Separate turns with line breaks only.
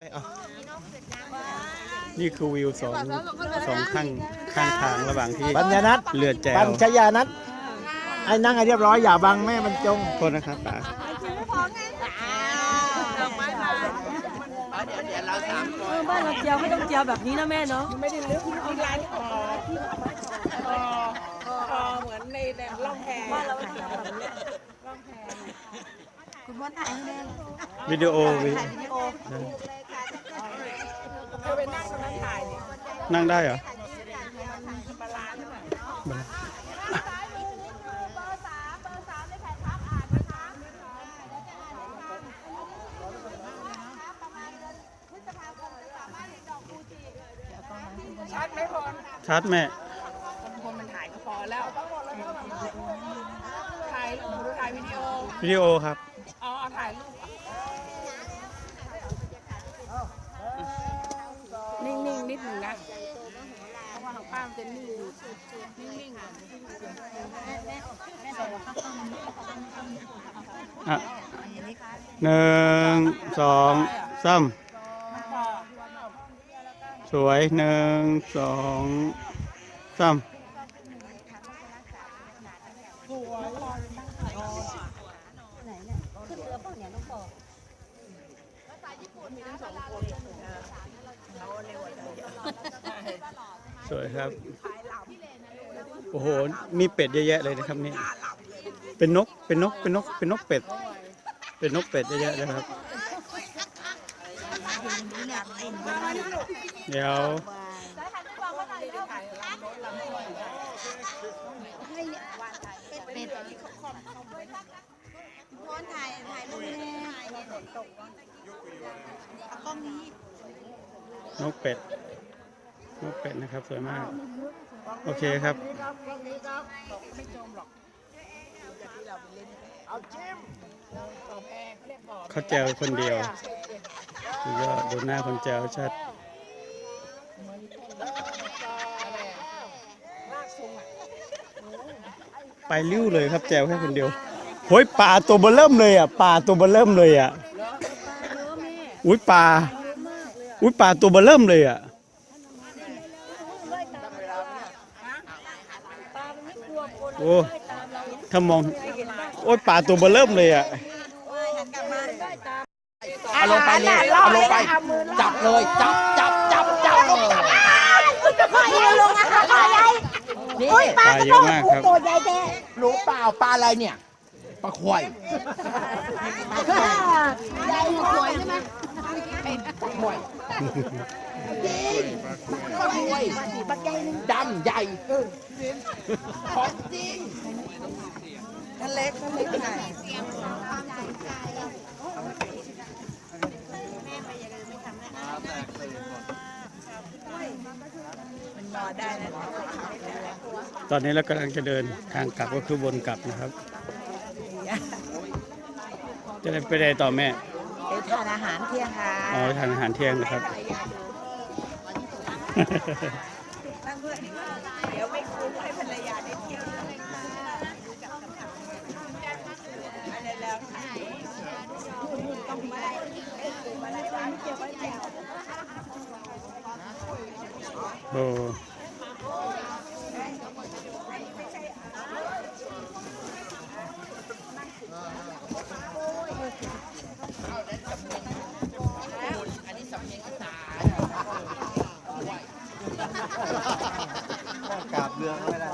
เอานี่คือวิวสองสองข้างข้างทางระหว่างที่
ปัญญานัท
เรือแจ
ปั
ว
ญชยานัทไอ้นั่งให้เรียบร้อยอย่าบังแม่มันจง
โทษนะครับป๋า
เออบ้านเราเจียวไม่ต้องเจียวแบบนี้นะแม่เนาะ
ไม่ได้ลึกมีร้านคอที่คอคอเหมือนในในร่องแพ
บ้านเราไม่เจียวแบบนี้
คุณพ่อถ่ายให้แม่
วิดีโอวิ
ถ่ายวิดีโอ
เธอไปนั่งตรงนั้นถ่ายเนี่ย
นั่งได้เหรอ
ปลาร้าใช่ไหมชัดไหมพล
ชัดแม่
พลมันถ่ายก็พอแล้วถ่ายหรือถ่ายวิดีโอ
วิดีโอครับ
อ๋อเอาถ่ายรูปนิ่งๆนิ ดหนึ่งนะเพราะว่าของป้ามันจะนิ่งอยู่นิ่งๆ
อะหนึ่งสองสามสวยหนึ่งสองสาม
ขึ้นเรือเปล่าเนี่ยน้องปอ
ส วยครับ โอ้โห มีเป็ดเยอะแยะเลยนะครับนี่ เป็นนก เป็นนก เป็นนก เป็นนกเป็ด เป็นนกเป็ดเยอะแยะเลยครับ เดี๋ยว
เป็ดพอนถ่ายถ่ายรูปแม่เอากล้องนี้
นกเป็ด นกเป็ดนะครับสวยมาก โอเคครับ เขาแจวคนเดียวสุดยอดดูหน้าคนแจวชัดไปริ้วเลยครับแจวแค่คนเดียวโอ้ยป่าตัวเบลเริ่มเลยอะป่าตัวเบลเริ่มเลยอะอุ้ยป่าอุ้ยป่าตัวเบลเริ่มเลยอะ โอ้ถ้ามอง โอ้ยป่าตัวเบลเริ่มเลยอะ
เอาลงไปเลยเอาลงไป จับเลย จับจับจับจับ
นี่ลงนะคะปลาใหญ่
นี่
โอ้ยปลา
ปลาเยอะมากครับ
ตัวใหญ่แท้
รู้เปล่าปลาอะไรเนี่ย ปลาควาย
ใหญ่สวยใช่ไหม
ปลาควายปลาควายปลาใหญ่ดำใหญ่ของจริง
นั่นเล็กนั่นเล็กไหน
ตอนนี้เรากำลังจะเดินทางกลับก็คือวนกลับนะครับ จะได้ไปได้ต่อแม่
ไปทานอาหารเที่ยงค่ะ
อ๋อทานอาหารเที่ยงนะครับ
เดี๋ยวไม่คุ้มให้ภรรยาได้เที่ยวด้วยอะไรแล้ว
โอ้ 哥，回来